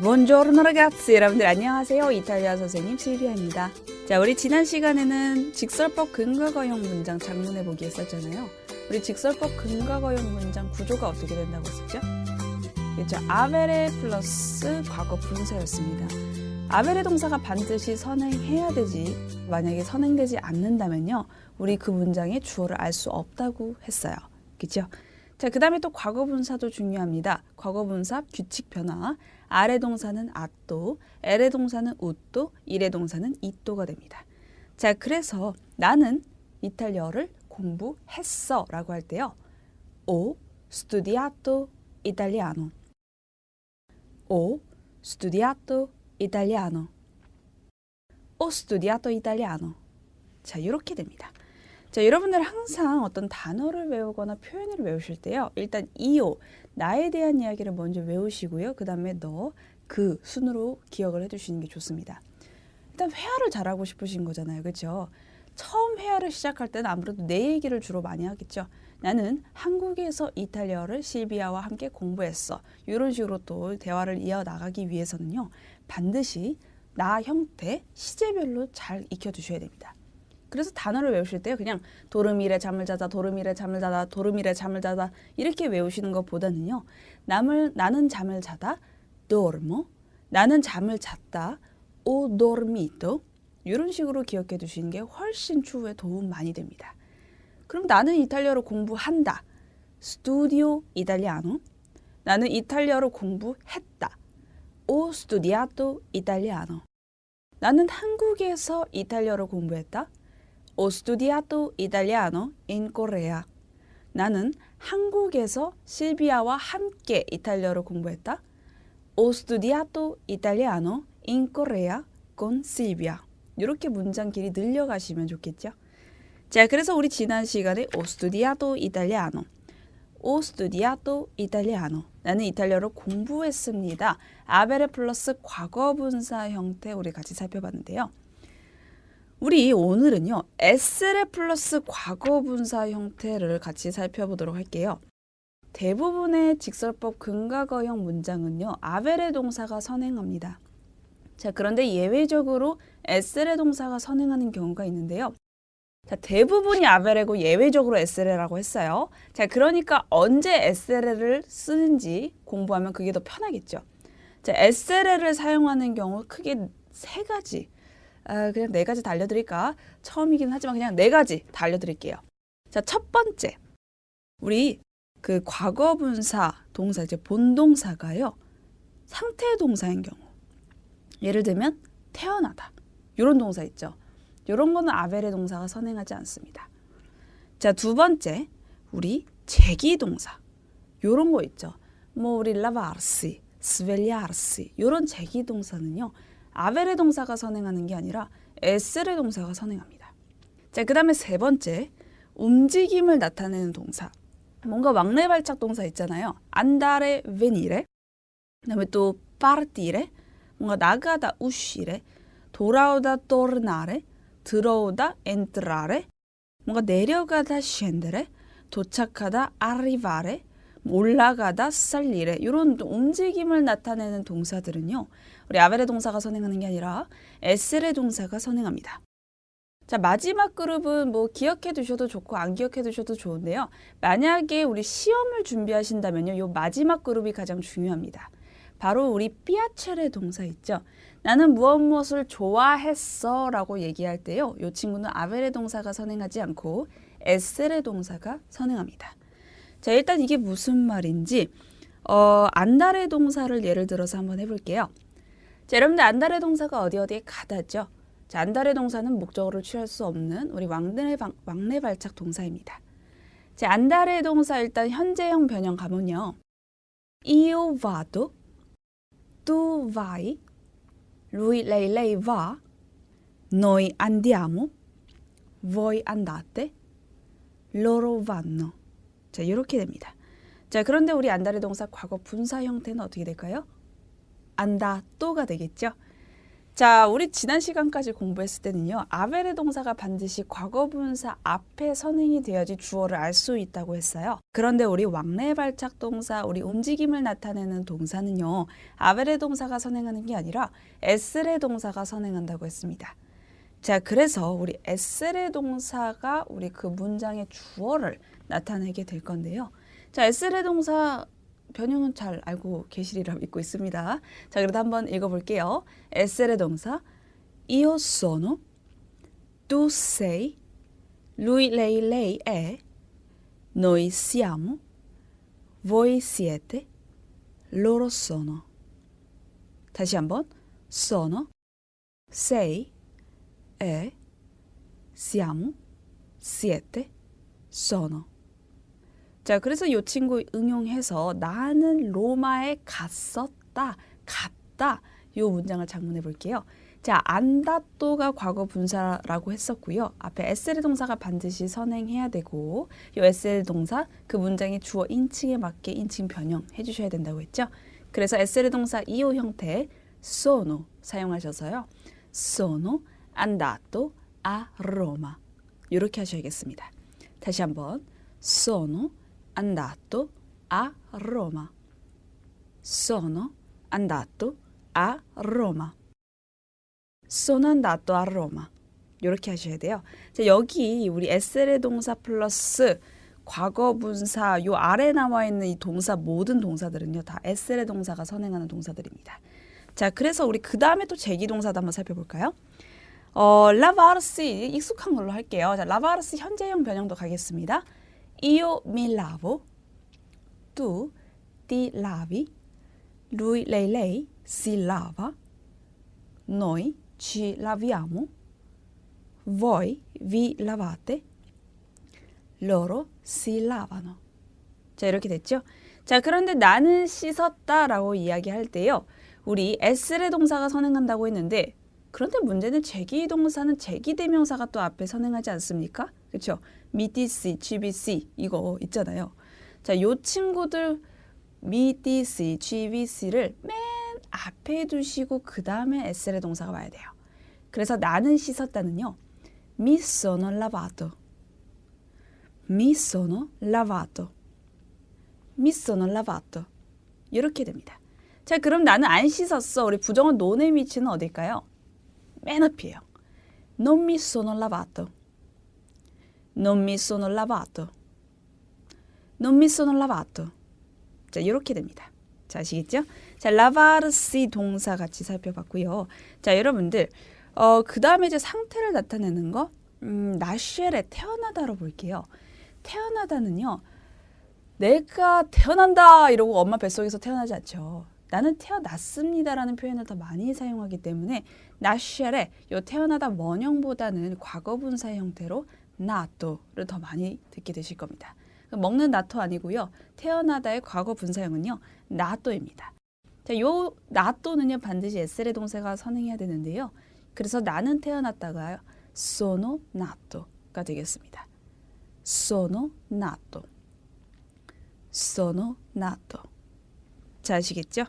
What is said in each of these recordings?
Buongiorno ragazzi 여러분들 안녕하세요. 이탈리아 선생님 실비아입니다. 자 우리 지난 시간에는 직설법 근거거용 문장 작문해 보기 했었잖아요. 우리 직설법 근거거용 문장 구조가 어떻게 된다고 했었죠? 그렇죠. 아베레 플러스 과거 분사였습니다. 아베레 동사가 반드시 선행해야 되지 만약에 선행되지 않는다면요 우리 그 문장의 주어를 알 수 없다고 했어요. 그죠? 자, 그 다음에 또 과거 분사도 중요합니다. 과거 분사 규칙 변화. 아래 동사는 아또, 엘의 동사는 우또, 일의 동사는 이또가 됩니다. 자, 그래서 나는 이탈리아어를 공부했어 라고 할 때요. O studiato italiano. O studiato italiano. O studiato italiano. 자, 이렇게 됩니다. 자, 여러분들 항상 어떤 단어를 외우거나 표현을 외우실 때요. 일단 이오, 나에 대한 이야기를 먼저 외우시고요. 그 다음에 너, 그 순으로 기억을 해두시는 게 좋습니다. 일단 회화를 잘하고 싶으신 거잖아요. 그렇죠? 처음 회화를 시작할 때는 아무래도 내 얘기를 주로 많이 하겠죠. 나는 한국에서 이탈리아어를 실비아와 함께 공부했어. 이런 식으로 또 대화를 이어나가기 위해서는요. 반드시 나 형태, 시제별로 잘 익혀두셔야 됩니다. 그래서 단어를 외우실 때요. 그냥 도르미래 잠을 자다 도르미래 잠을 자다 도르미래 잠을 자다 이렇게 외우시는 것보다는요. 남을 나는 잠을 자다 dormo 나는 잠을 잤다 o dormito 이런 식으로 기억해 두시는 게 훨씬 추후에 도움 많이 됩니다. 그럼 나는 이탈리아로 공부한다. studio italiano 나는 이탈리아로 공부했다. o studiato italiano 나는 한국에서 이탈리아로 공부했다. Ho studiato italiano in Korea. 나는 한국에서 실비아와 함께 이탈리아로 공부했다. Ho studiato italiano in Korea con Silvia. 이렇게 문장 길이 늘려가시면 좋겠죠? 자, 그래서 우리 지난 시간에 Ho studiato italiano. Ho studiato italiano. 나는 이탈리아로 공부했습니다. 아베레 플러스 과거 분사 형태 우리 같이 살펴봤는데요. 우리 오늘은요. 에스레 플러스 과거 분사 형태를 같이 살펴보도록 할게요. 대부분의 직설법 근과거형 문장은요. 아베레 동사가 선행합니다. 자, 그런데 예외적으로 에스레 동사가 선행하는 경우가 있는데요. 자, 대부분이 아베레고 예외적으로 에스레라고 했어요. 자, 그러니까 언제 에스레를 쓰는지 공부하면 그게 더 편하겠죠. 자, 에스레를 사용하는 경우 크게 세 가지 아, 그냥 네 가지 다 알려드릴까? 처음이긴 하지만 그냥 네 가지 다 알려드릴게요. 자, 첫 번째. 우리 그 과거 분사 동사 이제 본동사가요. 상태 동사인 경우. 예를 들면 태어나다. 이런 동사 있죠. 이런 거는 아베레 동사가 선행하지 않습니다. 자, 두 번째. 우리 제기 동사. 요런 거 있죠. 뭐 우리 라바르시, 스벨리아르시 요런 제기 동사는요. 아베레 동사가 선행하는 게 아니라 에스레 동사가 선행합니다. 자, 그 다음에 세 번째, 움직임을 나타내는 동사. 뭔가 왕래 발작 동사 있잖아요. 안다레 베니레. 그 다음에 또 파르티레. 뭔가 나가다 우시레. 돌아오다 토르나레. 들어오다 엔트라레. 뭔가 내려가다 셴데레. 도착하다 아리바레. 올라가다 살리레 이런 움직임을 나타내는 동사들은요. 우리 아베레 동사가 선행하는 게 아니라 에스레 동사가 선행합니다. 자 마지막 그룹은 뭐 기억해 두셔도 좋고 안 기억해 두셔도 좋은데요. 만약에 우리 시험을 준비하신다면요. 요 마지막 그룹이 가장 중요합니다. 바로 우리 삐아체레 동사 있죠. 나는 무엇 무엇을 좋아했어 라고 얘기할 때요. 요 친구는 아베레 동사가 선행하지 않고 에스레 동사가 선행합니다. 자, 일단 이게 무슨 말인지 어, 안달의 동사를 예를 들어서 한번 해볼게요. 자, 여러분들 안달의 동사가 어디 어디에 가다죠? 자, 안달의 동사는 목적어를 취할 수 없는 우리 왕래, 왕래 발작 동사입니다. 자, 안달의 동사 일단 현재형 변형 가면요. Io vado, tu vai, lui, noi andiamo, voi andate, loro vanno. 자, 이렇게 됩니다. 자, 그런데 우리 안다의 동사 과거 분사 형태는 어떻게 될까요? 안다 또가 되겠죠? 자, 우리 지난 시간까지 공부했을 때는요. 아베레 동사가 반드시 과거분사 앞에 선행이 되어야지 주어를 알 수 있다고 했어요. 그런데 우리 왕래 발착 동사, 우리 움직임을 나타내는 동사는요. 아베레 동사가 선행하는 게 아니라 에스레 동사가 선행한다고 했습니다. 자, 그래서 우리 에스레 동사가 우리 그 문장의 주어를 나타내게 될 건데요. 자, 에스레 동사 변형은 잘 알고 계시리라 믿고 있습니다. 자, 그래도 한번 읽어볼게요. 에세레 동사 Io sono, tu sei, lui, lei, lei è, noi siamo, voi siete, loro sono. 다시 한번 sono, sei, è, siamo, siete, sono. 자, 그래서 이 친구 응용해서 나는 로마에 갔었다, 갔다. 이 문장을 작문해 볼게요. 자, 안다또가 과거 분사라고 했었고요. 앞에 SL 동사가 반드시 선행해야 되고, 이 SL 동사 그 문장의 주어 인칭에 맞게 인칭 변형해 주셔야 된다고 했죠. 그래서 SL 동사 2호 형태 sono 사용하셔서요. sono andato a Roma 이렇게 하셔야겠습니다. 다시 한번 sono andato a Roma. Sono andato a Roma. Sono andato a Roma. 이렇게 하셔야 돼요. 자, 여기 우리 SL의 동사 플러스 과거 분사 요 아래 나와 있는 이 동사 모든 동사들은요 다 SL의 동사가 선행하는 동사들입니다. 자, 그래서 우리 그 다음에 또 제기 동사도 한번 살펴볼까요? 어, 라바르스 익숙한 걸로 할게요. 자, 라바르스 현재형 변형도 가겠습니다. Io mi lavo, tu ti lavi, lui, lei, lei si lava, noi ci laviamo, voi vi lavate, loro si lavano. 자, 이렇게 됐죠? 자, 그런데 나는 씻었다 라고 이야기할 때요. 우리 S의 동사가 선행한다고 했는데 그런데 문제는 제기 동사는 제기 대명사가 또 앞에 선행하지 않습니까? 그렇죠? 미디시, GBC 이거 있잖아요. 자, 요 친구들 미디시, GBC를 맨 앞에 두시고 그 다음에 SL의 동사가 와야 돼요. 그래서 나는 씻었다는요. Mi sono lavato. Mi sono. 이렇게 됩니다. 자, 그럼 나는 안 씻었어. 우리 부정어 논의 위치는 어딜까요? 맨 앞이에요. Non mi sono. Non mi sono lavato. Non mi sono lavato. 자, 이렇게 됩니다. 자, 아시겠죠? 자, 라바르시 동사 같이 살펴봤고요. 자, 여러분들, 어, 그 다음에 이제 상태를 나타내는 거, 음, 나쉘에 태어나다로 볼게요. 태어나다는요, 내가 태어난다! 이러고 엄마 뱃속에서 태어나지 않죠. 나는 태어났습니다라는 표현을 더 많이 사용하기 때문에 나쉘에 요 태어나다 원형보다는 과거분사의 형태로 나또를 더 많이 듣게 되실 겁니다. 먹는 나토 아니고요. 태어나다의 과거 분사형은요. 나또입니다. 자, 요 나또는요 반드시 에스레 동사가 선행해야 되는데요. 그래서 나는 태어났다가 sono nato가 되겠습니다. sono nato. sono nato. 자, 아시겠죠?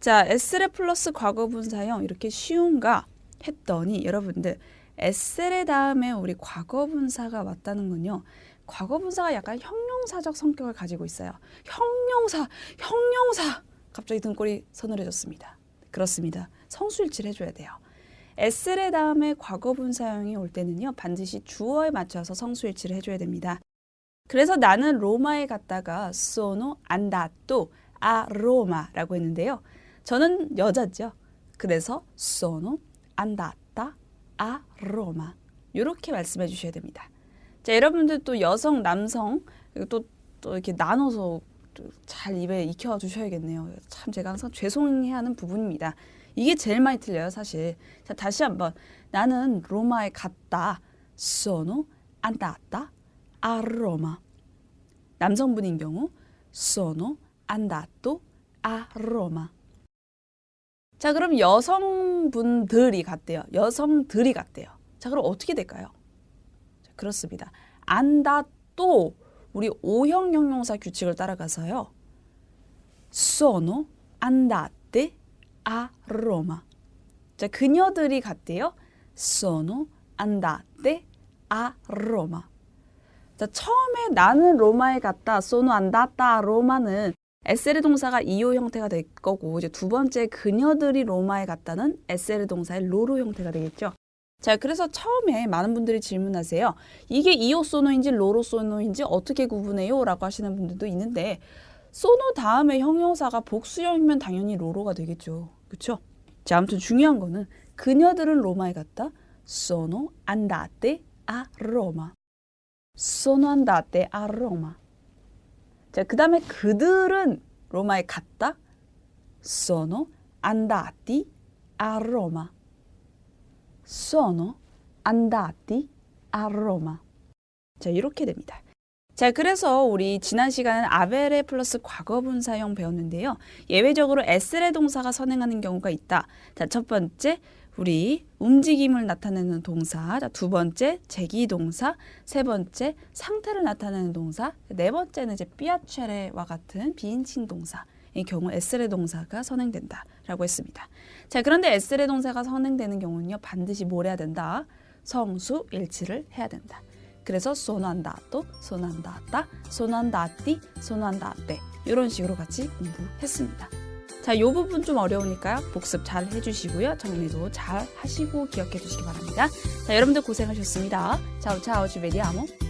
자, 에스레 플러스 과거 분사형 이렇게 쉬운가 했더니 여러분들 에셀의 다음에 우리 과거분사가 왔다는 건요. 과거분사가 약간 형용사적 성격을 가지고 있어요. 형용사, 형용사. 갑자기 등골이 서늘해졌습니다. 그렇습니다. 성수일치를 해줘야 돼요. 에셀의 다음에 과거분사형이 올 때는요. 반드시 주어에 맞춰서 성수일치를 해줘야 됩니다. 그래서 나는 로마에 갔다가 andato a Roma라고 했는데요. 저는 여자죠. 그래서 sono andata a Roma 이렇게 말씀해 주셔야 됩니다. 자, 여러분들 또 여성, 남성 또, 또 이렇게 나눠서 잘 입에 익혀 주셔야겠네요. 참 제가 항상 죄송해하는 부분입니다. 이게 제일 많이 틀려요, 사실. 자, 다시 한번 나는 로마에 갔다. sono andata a Roma. 남성분인 경우 sono andato a Roma. 자, 그럼 여성분들이 갔대요. 여성들이 갔대요. 자, 그럼 어떻게 될까요? 자, 그렇습니다. 안다 또 우리 오형 형용사 규칙을 따라가서요. sono andate a Roma. 자, 그녀들이 갔대요. sono andate a Roma. 자, 처음에 나는 로마에 갔다. sono andata a Roma는 SL 동사가 이오 형태가 될 거고 이제 두 번째 그녀들이 로마에 갔다는 SL 동사의 로로 형태가 되겠죠. 자, 그래서 처음에 많은 분들이 질문하세요. 이게 이오 소노인지 로로 소노인지 어떻게 구분해요? 라고 하시는 분들도 있는데 소노 다음에 형용사가 복수형이면 당연히 로로가 되겠죠. 그렇죠? 자, 아무튼 중요한 거는 그녀들은 로마에 갔다. sono andate a Roma. sono andate a Roma. 자, 그 다음에 그들은 로마에 갔다. sono andati a Roma. sono andati a Roma. 자, 이렇게 됩니다. 자, 그래서 우리 지난 시간은 아베레 플러스 과거분사형 배웠는데요. 예외적으로 에스레 동사가 선행하는 경우가 있다. 자, 첫 번째, 우리 움직임을 나타내는 동사. 자, 두 번째, 제기 동사. 세 번째, 상태를 나타내는 동사. 네 번째는 이제 삐아체레와 같은 비인칭 동사. 이 경우 에스레 동사가 선행된다라고 했습니다. 자, 그런데 에스레 동사가 선행되는 경우는요, 반드시 뭘 해야 된다? 성수 일치를 해야 된다. 그래서 sono andati, sono andate 이런 식으로 같이 공부했습니다. 자, 이 부분 좀 어려우니까요. 복습 잘 해주시고요. 정리도 잘 하시고 기억해 주시기 바랍니다. 자, 여러분들 고생하셨습니다. 차오 차오 vediamo.